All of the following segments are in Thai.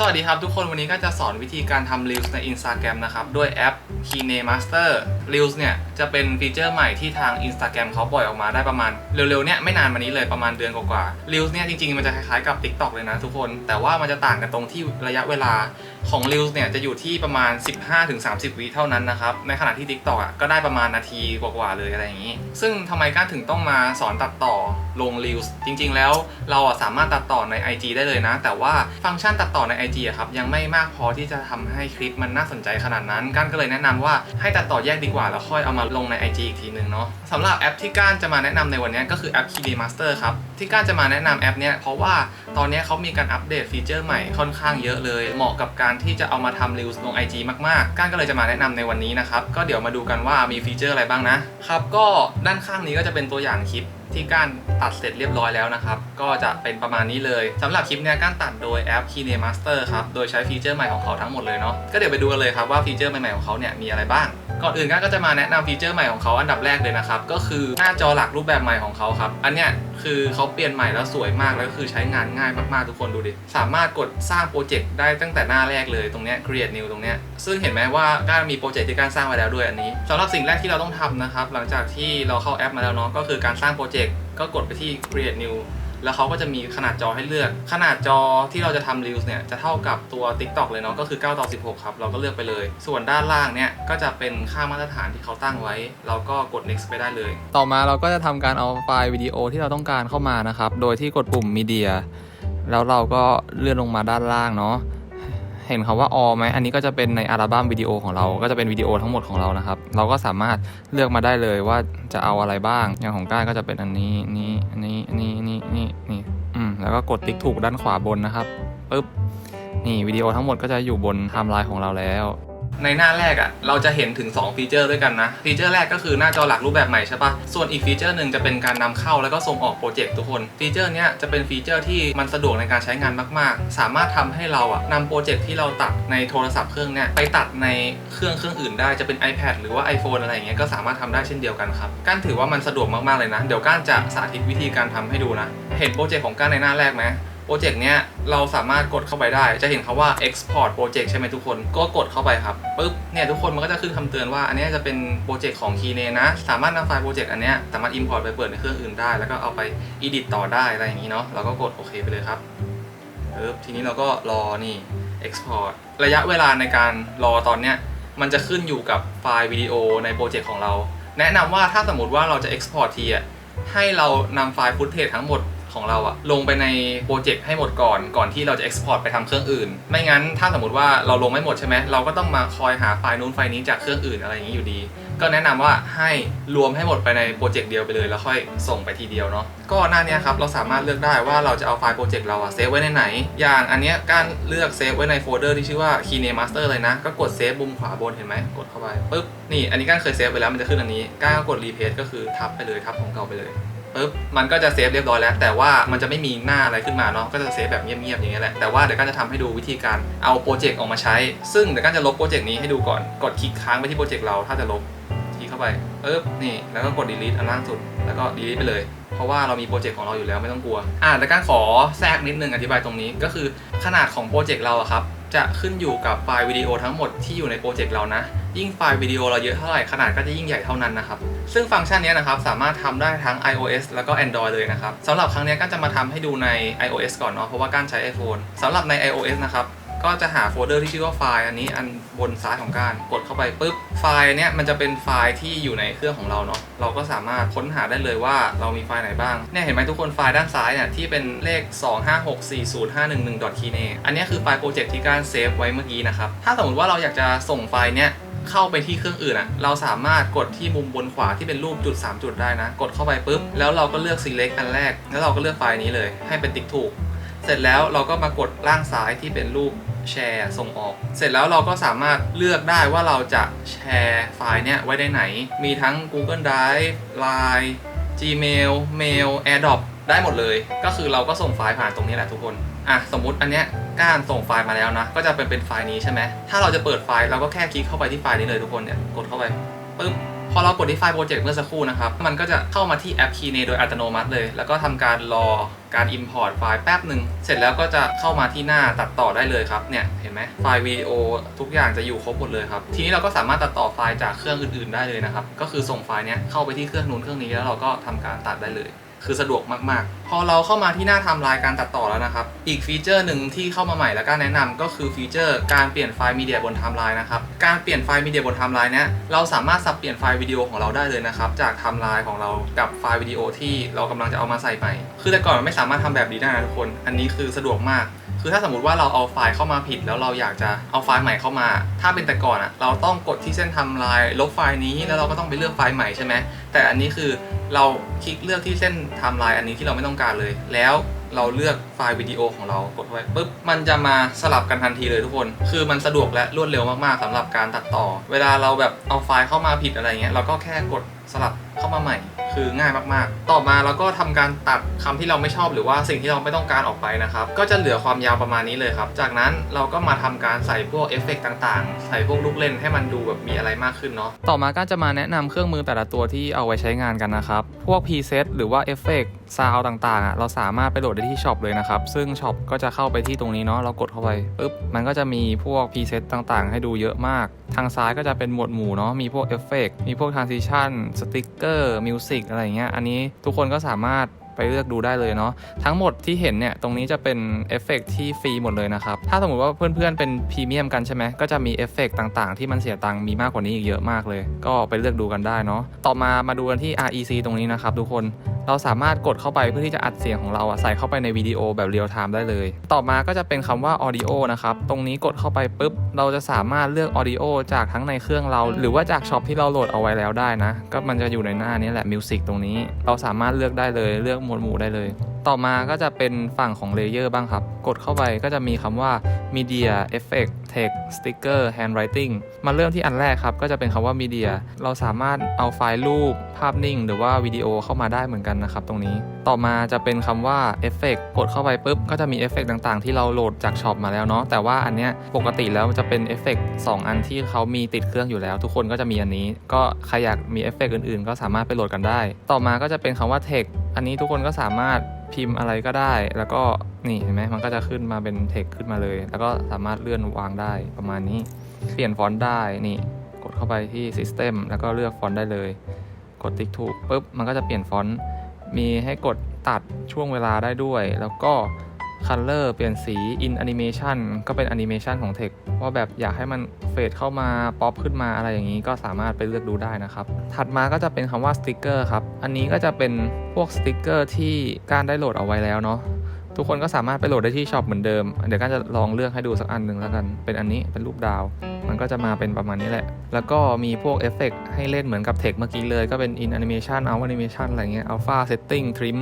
สวัสดีครับทุกคนวันนี้ก็จะสอนวิธีการทำ Reels ใน Instagram นะครับ ด้วยแอป Kine Master Reels เนี่ย จะเป็นฟีเจอร์ใหม่ที่ทาง Instagram เขาปล่อยออกมาได้ประมาณ เร็วๆเนี่ยไม่นานมานี้เลยประมาณเดือนกว่าๆ Reels เนี่ยจริงๆ มันจะคล้ายๆกับ TikTok เลยนะทุกคน แต่ว่ามันจะต่างกันตรงที่ระยะเวลา ของ Reels เนี่ยจะอยู่ที่ประมาณ 15-30 วิเท่านั้นนะครับ ในขณะที่ TikTok อะก็ได้ประมาณนาทีกว่าๆเลยอะไรอย่างนี้ ซึ่งทำไมก้านถึงต้องมาสอนตัดต่อลง Reels จริง ๆ แล้วเราสามารถตัดต่อใน IG ได้เลยนะ แต่ว่าฟังก์ชันตัดต่อใน IG อะครับยังไม่มากพอที่จะทำให้คลิปมันน่าสนใจขนาดนั้นก้านก็เลยแนะนำว่าให้ตัดต่อแยกดีกว่าแล้วค่อยเอามาลงใน IG อีกทีนึงเนาะสำหรับแอปที่ก้านจะมาแนะนำในวันนี้ก็คือแอป Key Master ครับ ที่ก้านจะมาแนะนำแอปเนี้ยเพราะว่าตอนนี้เขามีการอัปเดตฟีเจอร์ใหม่ค่อนข้างเยอะเลย เหมาะกับการที่จะเอามาทำ Reels ลง IG มากๆก้านก็เลยจะมาแนะนำในวันนี้นะครับ ก็เดี๋ยวมาดูกันว่ามีฟีเจอร์อะไรบ้างนะครับ ก็ด้านข้างนี้ก็จะเป็นตัวอย่างคลิปที่ก้านตัดเสร็จเรียบร้อยแล้วนะครับ ก็จะเป็นประมาณนี้เลยสำหรับคลิปเนี้ยก้านตัดโดยแอป Kine Master ครับ โดยใช้ฟีเจอร์ใหม่ของเขาทั้งหมดเลยเนาะ ก็เดี๋ยวไปดูกันเลยครับว่าฟีเจอร์ใหม่ๆของเขาเนี่ยมีอะไรบ้าง ก่อนอื่นก้านก็จะมาแนะนำฟีเจอร์ใหม่ของเขาอันดับแรกเลยนะครับ ก็คือหน้าจอหลักรูปแบบใหม่ของเขาครับ อันเนี้ยคือเขาเปลี่ยนใหม่แล้วสวยมาก แล้วก็คือใช้งานง่ายมากๆทุกคนดูดิ สามารถกดสร้างโปรเจกต์ได้ตั้งแต่หน้าแรกเลยตรงเนี้ย create new ตรงเนี้ย ซึ่งเห็นไหมว่าก้านมีโปรเจกต์ที่ก้านสร้างไว้แล้วด้วยอันนี้สำหรับสิ่งแรกที่เราต้องทำนะครับ หลังจากที่เราเข้าแอปมาแล้วเนาะ ก็คือการสร้างโปรเจกต์ก็กดไปที่ create new แล้วเขาก็จะมีขนาดจอให้เลือก ขนาดจอที่เราจะทำรีวิวเนี่ยจะเท่ากับตัว TikTok เลยเนาะก็คือ9ต่อ16 ครับ เราก็เลือกไปเลย ส่วนด้านล่างเนี่ยก็จะเป็นค่ามาตรฐานที่เขาตั้งไว้ เราก็กด next ไปได้เลย ต่อมาเราก็จะทำการเอาไฟล์วิดีโอที่เราต้องการเข้ามานะครับ โดยที่กดปุ่ม media แล้วเราก็เลื่อนลงมาด้านล่างเนาะ เห็นคำว่า all ไหมอันนี้ก็จะเป็นในอัลบั้มวิดีโอของเรา ก็จะเป็นวิดีโอทั้งหมดของเรานะครับ เราก็สามารถเลือกมาได้เลยว่าจะเอาอะไรบ้าง อย่างของก้านก็จะเป็นอันนี้นี้อันนี้นี่นี่นี่นี่อืมแล้วก็กดติ๊กถูกด้านขวาบนนะครับปึ๊บนี่วิดีโอทั้งหมดก็จะอยู่บนไทม์ไลน์ของเราแล้ว ในหน้าแรกอะ่ะเราจะเห็นถึง 2 ฟีเจอร์ด้วยกันนะ ฟีเจอร์แรกก็คือหน้าจอหลักรูปแบบใหม่ใช่ปะส่วนอีกฟีเจอร์หนึ่งจะเป็นการนำเข้าแล้วก็ส่งออกโปรเจกต์ทุกคน ฟีเจอร์เนี้ยจะเป็นฟีเจอร์ที่มันสะดวกในการใช้งานมาก ๆ สามารถทำให้เราอะนำโปรเจกต์ที่เราตัดในโทรศัพท์เครื่องเนี้ยไปตัดในเครื่องเครื่องอื่นได้จะเป็น iPad หรือว่า iPhone อะไรอย่างเงี้ยก็สามารถทำได้เช่นเดียวกันครับก้านถือว่ามันสะดวกมากๆเลยนะ เดี๋ยวก้านจะสาธิตวิธีการทำให้ดูนะ เห็นโปรเจกต์ของก้านในหน้าแรกไหม โปรเจกต์เนี้ยเราสามารถกดเข้าไปได้ จะเห็นคาว่า export project ใช่ไหมทุกคน ก็กดเข้าไปครับปุ๊บเนี่ยทุกคนมันก็จะขึ้นคำเตือนว่า อันนี้จะเป็นโปรเจกต์ของ Kine นะ สามารถนำไฟล์โปรเจกต์อันเนี้ยสามารถ import ไปเปิดในเครื่องอื่นได้ แล้วก็เอาไป edit ต่อได้อะไรอย่างนี้เนาะเราก็กดโอเคไปเลยครับปึ๊บทีนี้เราก็รอนี่ export ระยะเวลาในการรอตอนเนี้ยมันจะขึ้นอยู่กับไฟล์วิดีโอในโปรเจกต์ของเรา แนะนำว่าถ้าสมมติว่าเราจะ export ทีอะให้เรานำไฟล์ฟุตเทจทั้งหมด ของเราอะลงไปในโปรเจกต์ให้หมดก่อนก่อนที่เราจะ export ไปทำเครื่องอื่น ไม่งั้นถ้าสมมติว่าเราลงไม่หมดใช่ไหมเราก็ต้องมาคอยหาไฟล์นู้นไฟล์นี้จากเครื่องอื่นอะไรอย่างนี้อยู่ดี ก็แนะนำว่าให้รวมให้หมดไปในโปรเจกต์เดียวไปเลย แล้วค่อยส่งไปทีเดียวเนาะก็หน้านี้ครับเราสามารถเลือกได้ว่าเราจะเอาไฟล์โปรเจกต์เราอะเซฟไว้ในไหน อย่างอันเนี้ยการเลือกเซฟไว้ในโฟลเดอร์ที่ชื่อว่า Kine Master เลยนะ ก็กดเซฟมุมขวาบนเห็นไหมกดเข้าไปปุ๊บนี่อันนี้ก้านเคยเซฟไปแล้วมันจะขึ้นอันนี้ก้านก็กดรีเพ e ก็คือทับไปเลยทับของเก่าไปเลย ปุ๊บมันก็จะเซฟเรียบร้อยแล้ว แต่ว่ามันจะไม่มีหน้าอะไรขึ้นมาเนาะก็จะเซฟแบบเงียบๆอย่างเงี้ยแหละแต่ว่าเดี๋ยวก็จะทำให้ดูวิธีการเอาโปรเจกต์ออกมาใช้ ซึ่งเดี๋ยวก็จะลบโปรเจกต์นี้ให้ดูก่อนกดคลิกค้างไปที่โปรเจกต์เราถ้าจะลบคลิกเข้าไปปุ๊บนี่แล้วก็กด delete อันล่างสุด แล้วก็ delete ไปเลยเพราะว่าเรามีโปรเจกต์ของเราอยู่แล้วไม่ต้องกลัวอ่าแล้วการขอแทรกนิดนึงอธิบายตรงนี้ก็คือขนาดของโปรเจกต์เราอะครับจะขึ้นอยู่กับไฟล์วิดีโอทั้งหมดที่อยู่ในโปรเจกต์เรานะ ยิ่งไฟล์วิดีโอเราเยอะเท่าไหร่ขนาดก็จะยิ่งใหญ่เท่านั้นนะครับ ซึ่งฟังก์ชันนี้นะครับสามารถทำได้ทั้ง iOS แล้วก็ Android เลยนะครับสำหรับครั้งนี้ก็จะมาทำให้ดูใน iOS ก่อนเนาะเพราะว่าก้านใช้ iPhone สำหรับใน iOS นะครับก็จะหาโฟลเดอร์ที่ชื่อว่าไฟล์อันนี้อันบนซ้ายของการกดเข้าไปปุ๊บไฟล์เนี้ยมันจะเป็นไฟล์ที่อยู่ในเครื่องของเราเนาะเราก็สามารถค้นหาได้เลยว่าเรามีไฟล์ไหนบ้างเนี่ยเห็นไหมทุกคนไฟล์ด้านซ้ายเนี่ยที่เป็นเลข 2564051.kine อันนี้คือไฟล์โปรเจกต์ที่การเซฟไว้เมื่อกี้นะครับถ้าสมมติว่าเราอยากจะส่งไฟล์เนี้ย เข้าไปที่เครื่องอื่นอะเราสามารถกดที่มุมบนขวาที่เป็นรูปจุด 3 จุดได้นะ กดเข้าไปปุ๊บ แล้วเราก็เลือก select อันแรก แล้วเราก็เลือกไฟล์นี้เลย ให้เป็นติ๊กถูก เสร็จแล้วเราก็มากดล่างซ้ายที่เป็นรูปแชร์ส่งออก เสร็จแล้วเราก็สามารถเลือกได้ว่าเราจะแชร์ไฟล์เนี้ยไว้ได้ไหน มีทั้ง Google Drive Line Gmail Mail AirDrop ได้หมดเลย ก็คือเราก็ส่งไฟล์ผ่านตรงนี้แหละทุกคน อะสมมุติอันเนี้ยก้านส่งไฟล์มาแล้วนะ ก็จะเป็นเป็นไฟล์นี้ใช่ไหมถ้าเราจะเปิดไฟล์เราก็แค่คลิกเข้าไปที่ไฟล์นี้เลยทุกคนเนี่ยกดเข้าไปปุ๊บพอเรากดที่ไฟล์โปรเจกต์เมื่อสักครู่นะครับ มันก็จะเข้ามาที่แอป Keyne โดยอัตโนมัติเลย แล้วก็ทำการรอการ Import ไฟล์แป๊บหนึ่ง เสร็จแล้วก็จะเข้ามาที่หน้าตัดต่อได้เลยครับ เนี่ย เห็นไหมไฟล์วิดีโอทุกอย่างจะอยู่ครบหมดเลยครับ ทีนี้เราก็สามารถตัดต่อไฟล์จากเครื่องอื่นๆได้เลยนะครับ ก็คือส่งไฟล์เนี้ยเข้าไปที่เครื่องนู้นเครื่องนี้แล้วเราก็ทำการตัดได้เลย คือสะดวกมากๆ พอเราเข้ามาที่หน้าไทำลายการตัดต่อแล้วนะครับ อีกฟีเจอร์หนึ่งที่เข้ามาใหม่แล้วก็แนะนำก็คือฟีเจอร์การเปลี่ยนไฟล์มีเดียบนไทม์ไลน์นะครับ การเปลี่ยนไฟล์มีเดียบนไทม์ไลน์เนี้ยเราสามารถสับเปลี่ยนไฟล์วิดีโอของเราได้เลยนะครับจากไทม์ไลน์ของเรากับไฟล์วิดีโอที่เรากำลังจะเอามาใส่ใหม่ คือแต่ก่อนมันไม่สามารถทำแบบนี้ได้นะทุกคน อันนี้คือสะดวกมาก คือถ้าสมมติว่าเราเอาไฟล์เข้ามาผิด แล้วเราอยากจะเอาไฟล์ใหม่เข้ามา ถ้าเป็นแต่ก่อนอะเราต้องกดที่เส้นทำลายลบไฟล์นี้แล้วเราก็ต้องไปเลือกไฟล์ใหม่ใช่ไหมแต่อันนี้คือเราคลิกเลือกที่เส้นทม์ไลน์อันนี้ที่เราไม่ต้องการเลย แล้วเราเลือกไฟล์วิดีโอของเรากดไว้ปุ๊บมันจะมาสลับกันทันทีเลยทุกคน คือมันสะดวกและรวดเร็วมากๆสำหรับการตัดต่อ เวลาเราแบบเอาไฟล์เข้ามาผิดอะไรเงี้ยเราก็แค่กดสลับเข้ามาใหม่ คือง่ายมากๆ ต่อมาเราก็ทำการตัดคำที่เราไม่ชอบหรือว่าสิ่งที่เราไม่ต้องการออกไปนะครับ ก็จะเหลือความยาวประมาณนี้เลยครับ จากนั้นเราก็มาทำการใส่พวกเอฟเฟกต์ต่างๆ ใส่พวกลูกเล่นให้มันดูแบบมีอะไรมากขึ้นเนาะ ต่อมาก็จะมาแนะนำเครื่องมือแต่ละตัวที่เอาไว้ใช้งานกันนะครับ พวก preset หรือว่าเอฟเฟกต์ซาวต่างๆอะเราสามารถไปโหลดได้ที่ช็อปเลยนะครับ ซึ่งช็อปก็จะเข้าไปที่ตรงนี้เนาะเรากดเข้าไปปุ๊บมันก็จะมีพวก preset ต่างๆ ให้ดูเยอะมาก ทางซ้ายก็จะเป็นหมวดหมู่เนาะมีพวกเอฟเฟกต์มีพวก transition สติกเกอร์มิวสิกอะไรเงี้ยอันนี้ทุกคนก็สามารถไปเลือกดูได้เลยเนาะทั้งหมดที่เห็นเนี่ยตรงนี้จะเป็นเอฟเฟกต์ที่ฟรีหมดเลยนะครับ ถ้าสมมติว่าเพื่อนๆเป็นพรีเมียมกันใช่ไหมก็จะมีเอฟเฟกต์ต่างๆ ที่มันเสียตังค์มีมากกว่านี้อีกเยอะมากเลย ก็ไปเลือกดูกันได้เนาะต่อมามาดูกันที่ REC ตรงนี้นะครับทุกคน เราสามารถกดเข้าไปเพื่อที่จะอัดเสียงของเราใส่เข้าไปในวิดีโอแบบเรียลไทม์ได้เลย ต่อมาก็จะเป็นคำว่า audio นะครับ ตรงนี้กดเข้าไปปุ๊บ เราจะสามารถเลือก audio จากทั้งในเครื่องเรา หรือว่าจากช็อปที่เราโหลดเอาไว้แล้วได้นะ ก็มันจะอยู่ในหน้านี้แหละ music ตรงนี้ เราสามารถเลือกได้เลย เลือกหมวดหมู่ได้เลยต่อมาก็จะเป็นฝั่งของเลเยอร์บ้างครับ กดเข้าไปก็จะมีคำว่า media effect text sticker handwriting มาเริ่มที่อันแรกครับ ก็จะเป็นคำว่า media เราสามารถเอาไฟล์รูป ภาพนิ่ง หรือว่าวิดีโอเข้ามาได้เหมือนกันนะครับตรงนี้ ต่อมาจะเป็นคำว่า effect กดเข้าไปปุ๊บ ก็จะมีเอฟเฟกต่างๆ ที่เราโหลดจากช็อปมาแล้วเนาะ แต่ว่าอันเนี้ยปกติแล้วจะเป็นเอฟเฟกสองอันที่เขามีติดเครื่องอยู่แล้ว ทุกคนก็จะมีอันนี้ ก็ใครอยากมีเอฟเฟกอื่นๆ ก็สามารถไปโหลดกันได้ ต่อมาก็จะเป็นคำว่า text อันนี้ทุกคนก็สามารถพิมพ์อะไรก็ได้ แล้วก็นี่เห็นไหมมันก็จะขึ้นมาเป็นเทคขึ้นมาเลย แล้วก็สามารถเลื่อนวางได้ประมาณนี้ เปลี่ยนฟอนต์ได้นี่กดเข้าไปที่ system แล้วก็เลือกฟอนต์ได้เลย กดติ๊กถูกปุ๊บมันก็จะเปลี่ยนฟอนต์มีให้กดตัดช่วงเวลาได้ด้วย แล้วก็ Color เปลี่ยนสี In Animation ก็เป็น Animation ของ Text ว่าแบบอยากให้มันเฟดเข้ามา ป๊อปขึ้นมาอะไรอย่างนี้ก็สามารถไปเลือกดูได้นะครับ ถัดมาก็จะเป็นคำว่า Sticker ครับ อันนี้ก็จะเป็นพวกสติกเกอร์ที่การได้โหลดเอาไว้แล้วเนาะทุกคนก็สามารถไปโหลดได้ที่ช็อปเหมือนเดิม เดี๋ยวก็จะลองเลือกให้ดูสักอันหนึ่งแล้วกัน เป็นอันนี้เป็นรูปดาว มันก็จะมาเป็นประมาณนี้แหละ แล้วก็มีพวกเอฟเฟกให้เล่นเหมือนกับเทคเมื่อกี้เลย ก็เป็น in animation out animation อะไรเงี้ย alpha setting trim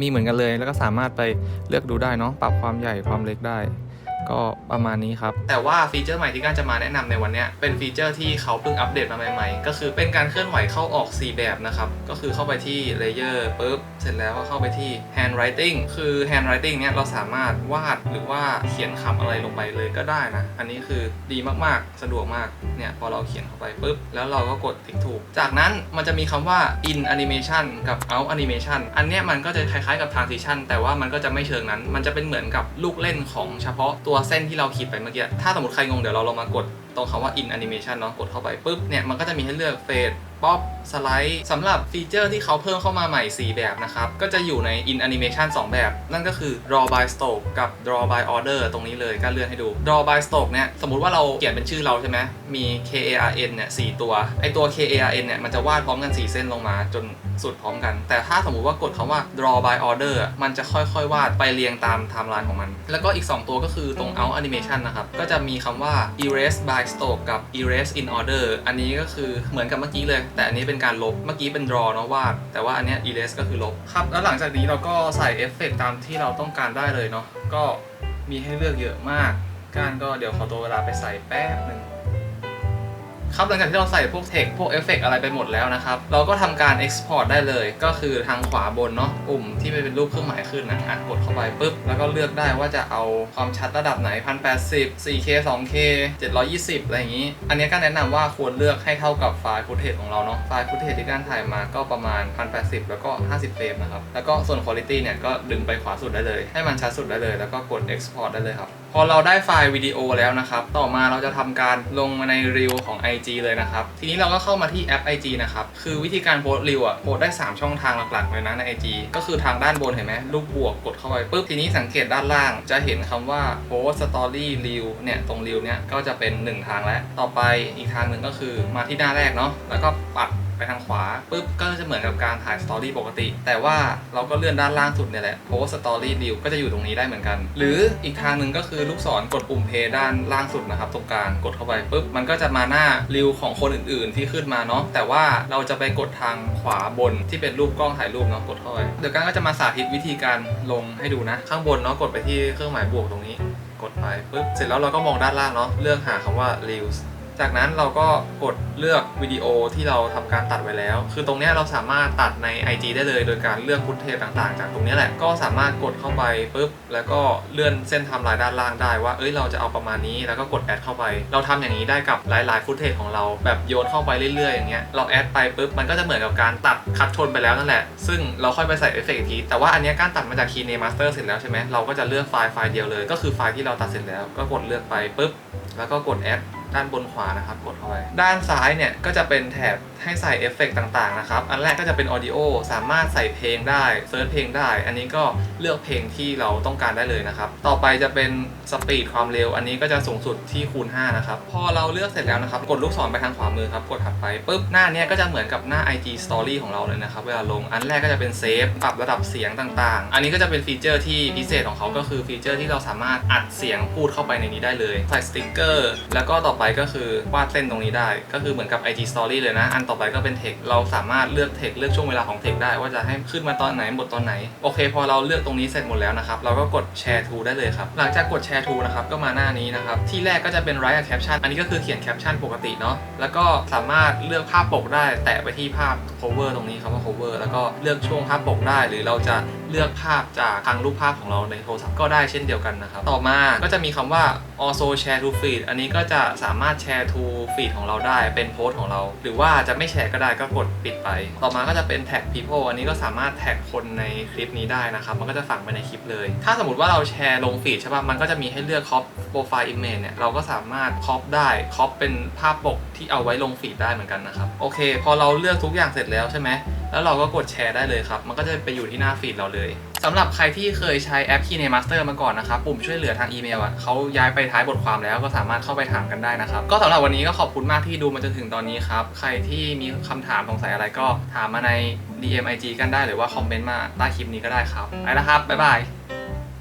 มีเหมือนกันเลย แล้วก็สามารถไปเลือกดูได้เนาะปรับความใหญ่ความเล็กได้ ก็ประมาณนี้ครับ แต่ว่าฟีเจอร์ใหม่ที่การจะมาแนะนำในวันนี้เป็นฟีเจอร์ที่เขาเพิ่งอัปเดตมาใหม่ๆ ก็คือเป็นการเคลื่อนไหวเข้าออก 4 แบบนะครับ ก็คือเข้าไปที่ layer ปุ๊บเสร็จแล้วก็เข้าไปที่ handwriting คือ handwriting เนี้ยเราสามารถวาดหรือว่าเขียนคำอะไรลงไปเลยก็ได้นะ อันนี้คือดีมากๆ สะดวกมาก เนี่ยพอเราเขียนเข้าไปปุ๊บแล้วเราก็กดติ๊กถูก จากนั้นมันจะมีคำว่า in animation กับ out animation อันเนี้ยมันก็จะคล้ายๆกับ transition แต่ว่ามันก็จะไม่เชิงนั้น มันจะเป็นเหมือนกับลูกเล่นของเฉพาะตัววเส้นที่เราขีดไปเมื่อกี้ ถ้าสมมติใครงงเดี๋ยวเราลองมากดตรงคำว่า in animation เนาะกดเข้าไปปุ๊บเนี่ยมันก็จะมีให้เลือกเฟดป๊อปสไลด์สำหรับฟีเจอร์ที่เขาเพิ่มเข้ามาใหม่ 4 แบบนะครับ ก็จะอยู่ใน in animation 2 แบบ นั่นก็คือ draw by stroke กับ draw by order ตรงนี้เลยก็เลื่อนให้ดู draw by stroke เนี่ยสมมติว่าเราเขียนเป็นชื่อเราใช่ไหมมี K A R N เนี่ย4ตัว ไอตัว K A R N เนี่ยมันจะวาดพร้อมกัน 4 เส้นลงมาจนสุดพร้อมกัน แต่ถ้าสมมุติว่ากดคำว่า draw by order มันจะค่อยๆ วาดไปเรียงตามไทม์ไลน์ของมัน แล้วก็อีก 2 ตัวก็คือตรง out animation นะครับ ก็จะมีคำว่า erase by stroke กับ erase in order อันนี้ก็คือเหมือนกับเมื่อกี้เลย แต่อันนี้เป็นการลบ เมื่อกี้เป็น draw เนาะวาด แต่ว่าอันนี้ erase ก็คือลบ ครับ แล้วหลังจากนี้เราก็ใส่เอฟเฟกต์ตามที่เราต้องการได้เลยเนาะ ก็มีให้เลือกเยอะมาก การก็เดี๋ยวขอตัวเวลาไปใส่แป๊บหนึ่ง ครับหลังจากที่เราใส่พวกเทคพวกเอฟเฟกอะไรไปหมดแล้วนะครับ เราก็ทำการ Export ได้เลย ก็คือทางขวาบนเนาะปุ่มที่เป็นรูปเครื่องหมายขึ้นนะอะกดเข้าไปปุ๊บ แล้วก็เลือกได้ว่าจะเอาความชัดระดับไหน 1080 4K 2K 720 อะไรอย่างนี้ อันนี้ก็แนะนำว่าควรเลือกให้เท่ากับไฟล์ฟุตเทจของเราเนาะไฟล์ฟุตเทจที่การถ่ายมาก็ประมาณ 1080 แล้วก็ 50 เฟรมนะครับแล้วก็ส่วน Quality เนี่ยก็ดึงไปขวาสุดได้เลย ให้มันชัดสุดได้เลย แล้วก็กด Export ได้เลยครับ พอเราได้ไฟล์วิดีโอแล้วนะครับ ต่อมาเราจะทำการลงมาในรีวของ IG เลยนะครับ ทีนี้เราก็เข้ามาที่แอป IG นะครับ คือวิธีการโพสรีวอะโพสได้ 3 ช่องทางหลักๆเลยนะใน IG ก็คือทางด้านบนเห็นไหมรูปบวกกดเข้าไปปุ๊บทีนี้สังเกตด้านล่าง จะเห็นคำว่าโพสสตอรี่รีวเนี่ยตรงรีวเนี่ยก็จะเป็น 1 ทางแล้ว ต่อไปอีกทางหนึ่งก็คือมาที่หน้าแรกเนาะแล้วก็ปัด ไปทางขวาปุ๊บก็จะเหมือนกับการถ่ายสตอรี่ปกติ แต่ว่าเราก็เลื่อนด้านล่างสุดเนี่ยแหละโพสสตอรี่ดิวก็จะอยู่ตรงนี้ได้เหมือนกัน หรืออีกทางหนึ่งก็คือลูกศรกดปุ่มเพย์ด้านล่างสุดนะครับตรงกลางกดเข้าไปปุ๊บมันก็จะมาหน้าริวของคนอื่น ๆ ที่ขึ้นมาเนาะแต่ว่าเราจะไปกดทางขวาบนที่เป็นรูปกล้องถ่ายรูปเนาะกดเข้าไปเดี๋ยวกันก็จะมาสาธิตวิธีการลงให้ดูนะ ข้างบนเนาะกดไปที่เครื่องหมายบวกตรงนี้ กดไปปุ๊บเสร็จแล้วเราก็มองด้านล่างเนาะเลือกหาคำว่า reels จากนั้นเราก็กดเลือกวิดีโอที่เราทำการตัดไว้แล้ว คือตรงนี้เราสามารถตัดใน IG ได้เลย โดยการเลือกฟุตเทจต่างๆ จากตรงนี้แหละ ก็สามารถกดเข้าไปปุ๊บ แล้วก็เลื่อนเส้นทำลายด้านล่างได้ว่า เอ้ย เราจะเอาประมาณนี้ แล้วก็กดแอดเข้าไป เราทำอย่างนี้ได้กับหลายๆฟุตเทจของเรา แบบโยนเข้าไปเรื่อยๆ อย่างเงี้ย เราแอดไปปุ๊บ มันก็จะเหมือนกับการตัดคัดชนไปแล้วนั่นแหละ ซึ่งเราค่อยไปใส่เอฟเฟกต์ทีแต่ว่าอันนี้การตัดมาจาก Keyne Master เสร็จแล้วใช่ไหมเราก็จะเลือกไฟล์ไฟล์เดียวเลย ก็คือไฟล์ที่เราตัดเสร็จแล้ว ก็กดเลือกไปปุ๊บ แล้วก็กดแอด ด้านบนขวานะครับกดเข้าไปด้านซ้ายเนี่ยก็จะเป็นแถบ ให้ใส่เอฟเฟกต์ต่างๆนะครับ อันแรกก็จะเป็นออดิโอสามารถใส่เพลงได้เซิร์ชเพลงได้ อันนี้ก็เลือกเพลงที่เราต้องการได้เลยนะครับ ต่อไปจะเป็นสปีดความเร็ว อันนี้ก็จะสูงสุดที่คูณ 5 นะครับ พอเราเลือกเสร็จแล้วนะครับ กดลูกศรไปทางขวามือครับ กดถัดไปปุ๊บหน้าเนี้ยก็จะเหมือนกับหน้า IG Story ของเราเลยนะครับ เวลาลง อันแรกก็จะเป็นเซฟปรับระดับเสียงต่างๆ อันนี้ก็จะเป็นฟีเจอร์ที่พิเศษของเขาก็คือฟีเจอร์ที่เราสามารถอัดเสียงพูดเข้าไปในนี้ได้เลยใส่สติ๊กเกอร์แล้วก็ต่อไปก็คือวาดเส้นตรงนี้ได้ ก็คือเหมือนกับ IG Story เลยนะอันต่อไปก็เป็นเทคเราสามารถเลือกเทคเลือกช่วงเวลาของเทคได้ว่าจะให้ขึ้นมาตอนไหนหมดตอนไหน โอเค พอเราเลือกตรงนี้เสร็จหมดแล้วนะครับ เราก็กดแชร์ทูได้เลยครับ หลังจากกดแชร์ทูนะครับก็มาหน้านี้นะครับ ที่แรกก็จะเป็น write a caption อันนี้ก็คือเขียนแคปชั่นปกติเนาะแล้วก็สามารถเลือกภาพปกได้ แตะไปที่ภาพ cover ตรงนี้คำว่า cover แล้วก็เลือกช่วงภาพปกได้ หรือเราจะ เลือกภาพจากทางรูปภาพของเราในโทรศัพท์ก็ได้เช่นเดียวกันนะครับ ต่อมาก็จะมีคำว่า also share to feed อันนี้ก็จะสามารถแชร์ to feed ของเราได้เป็นโพสต์ของเรา หรือว่าจะไม่แชร์ก็ได้ก็กดปิดไป ต่อมาก็จะเป็น tag people อันนี้ก็สามารถแท็กคนในคลิปนี้ได้นะครับ มันก็จะฝังไปในคลิปเลย ถ้าสมมติว่าเราแชร์ลงฟีดใช่ป่ะมันก็จะมีให้เลือก crop profile image เนี่ยเราก็สามารถ crop ได้ crop เป็นภาพปกที่เอาไว้ลงฟีดได้เหมือนกันนะครับโอเค พอเราเลือกทุกอย่างเสร็จแล้วใช่ไหม แล้วเราก็กดแชร์ได้เลยครับ มันก็จะไปอยู่ที่หน้าฟีดเราเลยสำหรับใครที่เคยใช้แอป Keyne Master มาก่อนนะครับ ปุ่มช่วยเหลือทางอีเมลอะเขาย้ายไปท้ายบทความแล้วก็สามารถเข้าไปถามกันได้นะครับ ก็สำหรับวันนี้ก็ขอบคุณมากที่ดูมาจนถึงตอนนี้ครับ ใครที่มีคำถามสงสัยอะไรก็ถามมาใน DM IG กันได้หรือว่าคอมเมนต์มาใต้คลิปนี้ก็ได้ครับไปแล้วครับบ๊ายบาย